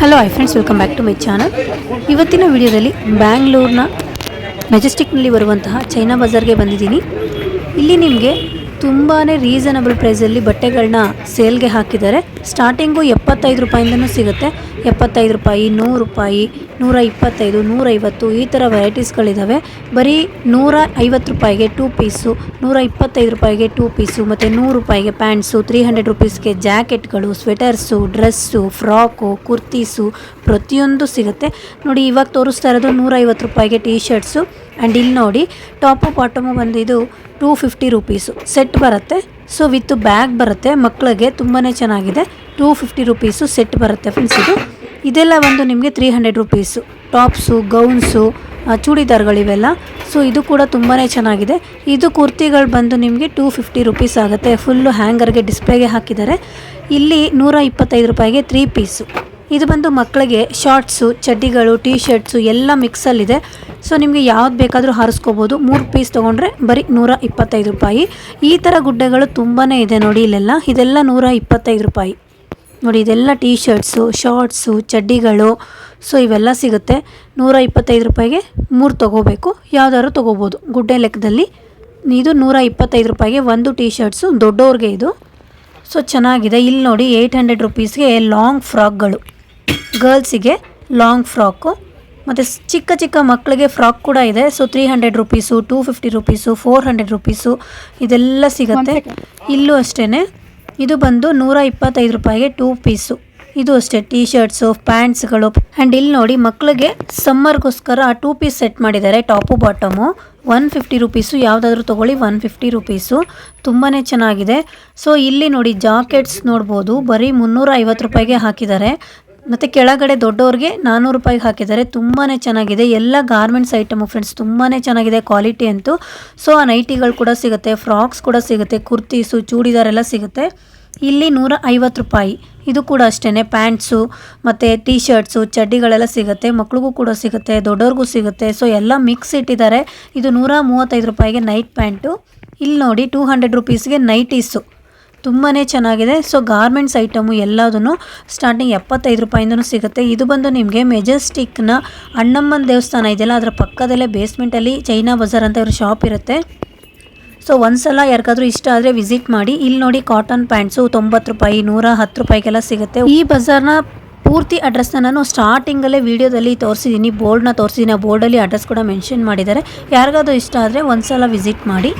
Hello hi friends welcome back to my channel ಇವತ್ತಿನ ವಿಡಿಯೋದಲ್ಲಿ ಬ್ಯಾಂಗ್ಳೂರ್ನ ಮೆಜೆಸ್ಟಿಕ್ನಲ್ಲಿ ಬರುವಂತಹ ಚೈನಾ ಬಜಾರ್ಗೆ ಬಂದಿದ್ದೀನಿ. ಇಲ್ಲಿ ನಿಮಗೆ ತುಂಬಾ ರೀಸನಬಲ್ ಪ್ರೈಸಲ್ಲಿ ಬಟ್ಟೆಗಳನ್ನ ಸೇಲ್ಗೆ ಹಾಕಿದ್ದಾರೆ. ಸ್ಟಾರ್ಟಿಂಗು ಎಪ್ಪತ್ತೈದು ರೂಪಾಯಿಂದನೂ ಸಿಗುತ್ತೆ. ಎಪ್ಪತ್ತೈದು ರೂಪಾಯಿ, ನೂರು ರೂಪಾಯಿ, ನೂರ ಇಪ್ಪತ್ತೈದು ನೂರೈವತ್ತು ಈ ಥರ ವೆರೈಟೀಸ್ಗಳಿದ್ದಾವೆ ಬರೀ ನೂರ ಐವತ್ತು ರೂಪಾಯಿಗೆ ಟೂ ಪೀಸು ನೂರ ಇಪ್ಪತ್ತೈದು ರೂಪಾಯಿಗೆ ಟೂ ಪೀಸು ಮತ್ತು ನೂರು ರೂಪಾಯಿಗೆ ಪ್ಯಾಂಟ್ಸು ತ್ರೀ ಹಂಡ್ರೆಡ್ ರುಪೀಸ್ಗೆ ಜಾಕೆಟ್ಗಳು ಸ್ವೆಟರ್ಸು ಡ್ರೆಸ್ಸು ಫ್ರಾಕು ಕುರ್ತೀಸು ಪ್ರತಿಯೊಂದು ಸಿಗುತ್ತೆ. ನೋಡಿ, ಇವಾಗ ತೋರಿಸ್ತಾ ಇರೋದು ನೂರೈವತ್ತು ರೂಪಾಯಿಗೆ ಟೀ ಶರ್ಟ್ಸು ಆ್ಯಂಡ್ ಇಲ್ಲಿ ನೋಡಿ ಟಾಪು ಬಾಟಮು ಬಂದಿದ್ದು ಟೂ ಫಿಫ್ಟಿ ರುಪೀಸು ಸೆಟ್ ಬರುತ್ತೆ. ಸೊ ವಿತ್ ಬ್ಯಾಗ್ ಬರುತ್ತೆ. ಮಕ್ಕಳಿಗೆ ತುಂಬಾ ಚೆನ್ನಾಗಿದೆ. ಟೂ ಫಿಫ್ಟಿ ರುಪೀಸು ಸೆಟ್ ಬರುತ್ತೆ ಫ್ರೆಂಡ್ಸ್ ಇದು. ಇದೆಲ್ಲ ಒಂದು ನಿಮಗೆ three hundred rupees tops gowns ಚೂಡಿದಾರ್ಗಳಿವೆಲ್ಲ. So ಇದು ಕೂಡ ತುಂಬಾ ಚೆನ್ನಾಗಿದೆ. ಇದು ಕುರ್ತಿಗಳು ಬಂದು ನಿಮಗೆ ಟೂ ಫಿಫ್ಟಿ ರುಪೀಸ್ ಆಗುತ್ತೆ. ಫುಲ್ಲು ಹ್ಯಾಂಗರ್ಗೆ ಡಿಸ್ಪ್ಲೇಗೆ ಹಾಕಿದ್ದಾರೆ. ಇಲ್ಲಿ ನೂರ ಇಪ್ಪತ್ತೈದು ರೂಪಾಯಿಗೆ ತ್ರೀ ಪೀಸು ಇದು ಬಂದು ಮಕ್ಕಳಿಗೆ ಶಾರ್ಟ್ಸು ಚಡ್ಡಿಗಳು ಟೀ ಶರ್ಟ್ಸು ಎಲ್ಲ ಮಿಕ್ಸಲ್ಲಿದೆ ಸೊ ನಿಮಗೆ ಯಾವ್ದು ಬೇಕಾದರೂ ಹಾರಿಸ್ಕೋಬೋದು. ಮೂರು ಪೀಸ್ ತೊಗೊಂಡ್ರೆ ಬರೀ ನೂರ ಇಪ್ಪತ್ತೈದು ರೂಪಾಯಿ. ಈ ಥರ ಗುಡ್ಡೆಗಳು ತುಂಬಾ ಇದೆ ನೋಡಿ ಇಲ್ಲೆಲ್ಲ. ಇದೆಲ್ಲ ನೂರ ಇಪ್ಪತ್ತೈದು ರೂಪಾಯಿ. ನೋಡಿ, ಇದೆಲ್ಲ ಟೀ ಶರ್ಟ್ಸು ಶಾರ್ಟ್ಸು ಚಡ್ಡಿಗಳು. ಸೊ ಇವೆಲ್ಲ ಸಿಗುತ್ತೆ. ನೂರ ಇಪ್ಪತ್ತೈದು ರೂಪಾಯಿಗೆ ಮೂರು ತೊಗೋಬೇಕು. ಯಾವ್ದಾದ್ರು ತೊಗೋಬೋದು. ಗುಡ್ಡೆ ಲೆಕ್ಕದಲ್ಲಿ ಇದು ನೂರ ಇಪ್ಪತ್ತೈದು ರೂಪಾಯಿಗೆ ಒಂದು ಟೀ ಶರ್ಟ್ಸು ದೊಡ್ಡವ್ರಿಗೆ ಇದು. ಸೊ ಚೆನ್ನಾಗಿದೆ. ಇಲ್ಲಿ ನೋಡಿ ಏಯ್ಟ್ ಹಂಡ್ರೆಡ್ ರುಪೀಸ್ಗೆ ಲಾಂಗ್ ಫ್ರಾಕ್ಗಳು ಗರ್ಲ್ಸಿಗೆ ಲಾಂಗ್ ಫ್ರಾಕು ಮತ್ತು ಚಿಕ್ಕ ಚಿಕ್ಕ ಮಕ್ಕಳಿಗೆ ಫ್ರಾಕ್ ಕೂಡ ಇದೆ. So three hundred rupees two fifty rupees four hundred rupees ಇದೆಲ್ಲ ಸಿಗುತ್ತೆ. ಇಲ್ಲೂ ಅಷ್ಟೇ ಇದು ಬಂದು ನೂರ ಇಪ್ಪತ್ತೈದು ರೂಪಾಯಿಗೆ ಟೂ ಪೀಸು ಇದು ಅಷ್ಟೇ ಟೀ ಶರ್ಟ್ಸು ಪ್ಯಾಂಟ್ಸ್ಗಳು ಆ್ಯಂಡ್ ಇಲ್ಲಿ ನೋಡಿ ಮಕ್ಕಳಿಗೆ ಸಮ್ಮರ್ಗೋಸ್ಕರ ಟೂ ಪೀಸ್ ಸೆಟ್ ಮಾಡಿದ್ದಾರೆ top bottom one fifty rupees ಯಾವುದಾದ್ರೂ ತೊಗೊಳ್ಳಿ ಒನ್ ಫಿಫ್ಟಿ ರುಪೀಸು ತುಂಬಾ ಚೆನ್ನಾಗಿದೆ. ಸೊ ಇಲ್ಲಿ ನೋಡಿ ಜಾಕೆಟ್ಸ್ ನೋಡ್ಬೋದು. ಬರೀ ಮುನ್ನೂರ ಐವತ್ತು ರೂಪಾಯಿಗೆ ಹಾಕಿದ್ದಾರೆ. ಮತ್ತು ಕೆಳಗಡೆ ದೊಡ್ಡವ್ರಿಗೆ ನಾನ್ನೂರು ರೂಪಾಯಿಗೆ ಹಾಕಿದ್ದಾರೆ. ತುಂಬಾ ಚೆನ್ನಾಗಿದೆ. ಎಲ್ಲ ಗಾರ್ಮೆಂಟ್ಸ್ ಐಟಮು ಫ್ರೆಂಡ್ಸ್ ತುಂಬಾ ಚೆನ್ನಾಗಿದೆ ಕ್ವಾಲಿಟಿ ಅಂತೂ. ಸೊ ಆ ನೈಟಿಗಳು ಕೂಡ ಸಿಗುತ್ತೆ ಫ್ರಾಕ್ಸ್ ಕೂಡ ಸಿಗುತ್ತೆ ಕುರ್ತೀಸು ಚೂಡಿದಾರ್ ಎಲ್ಲ ಸಿಗುತ್ತೆ. ಇಲ್ಲಿ ನೂರ ಐವತ್ತು ರೂಪಾಯಿ. ಇದು ಕೂಡ ಅಷ್ಟೇ ಪ್ಯಾಂಟ್ಸು ಮತ್ತು ಟೀ ಶರ್ಟ್ಸು ಚಡ್ಡಿಗಳೆಲ್ಲ ಸಿಗುತ್ತೆ. ಮಕ್ಳಿಗೂ ಕೂಡ ಸಿಗುತ್ತೆ, ದೊಡ್ಡವ್ರಿಗೂ ಸಿಗುತ್ತೆ. ಸೊ ಎಲ್ಲ ಮಿಕ್ಸ್ ಇಟ್ಟಿದ್ದಾರೆ. ಇದು ನೂರ ಮೂವತ್ತೈದು ರೂಪಾಯಿಗೆ ನೈಟ್ ಪ್ಯಾಂಟು ಇಲ್ಲಿ ನೋಡಿ ಟೂ ಹಂಡ್ರೆಡ್ ರುಪೀಸ್ಗೆ ನೈಟೀಸು ತುಂಬಾ ಚೆನ್ನಾಗಿದೆ. ಸೊ ಗಾರ್ಮೆಂಟ್ಸ್ ಐಟಮು ಎಲ್ಲದೂ ಸ್ಟಾರ್ಟಿಂಗ್ ಎಪ್ಪತ್ತೈದು ರೂಪಾಯಿಂದನೂ ಸಿಗುತ್ತೆ. ಇದು ಬಂದು ನಿಮಗೆ ಮೆಜೆಸ್ಟಿಕ್ನ ಅಣ್ಣಮ್ಮನ ದೇವಸ್ಥಾನ ಇದೆಯಲ್ಲ, ಅದರ ಪಕ್ಕದಲ್ಲೇ ಬೇಸ್ಮೆಂಟಲ್ಲಿ ಚೈನಾ ಬಜಾರ್ ಅಂತ ಇವ್ರ ಶಾಪ್ ಇರುತ್ತೆ. ಸೊ ಒಂದ್ಸಲ ಯಾರಿಗಾದ್ರೂ ಇಷ್ಟ ಆದರೆ ವಿಸಿಟ್ ಮಾಡಿ. ಇಲ್ಲಿ ನೋಡಿ ಕಾಟನ್ ಪ್ಯಾಂಟ್ಸು ತೊಂಬತ್ತು ರೂಪಾಯಿ, ನೂರ ಹತ್ತು ರೂಪಾಯಿಗೆಲ್ಲ ಸಿಗುತ್ತೆ. ಈ ಬಜಾರ್ನ ಪೂರ್ತಿ ಅಡ್ರೆಸ್ನ ನಾನು ಸ್ಟಾರ್ಟಿಂಗಲ್ಲೇ ವೀಡಿಯೋದಲ್ಲಿ ತೋರಿಸಿದ್ದೀನಿ ಬೋರ್ಡ್ನ ತೋರಿಸಿದ್ದೀನಿ ಆ ಬೋರ್ಡಲ್ಲಿ ಅಡ್ರೆಸ್ ಕೂಡ ಮೆನ್ಷನ್ ಮಾಡಿದ್ದಾರೆ. ಯಾರಿಗಾದ್ರೂ ಇಷ್ಟ ಆದರೆ ಒಂದ್ಸಲ ವಿಸಿಟ್ ಮಾಡಿ.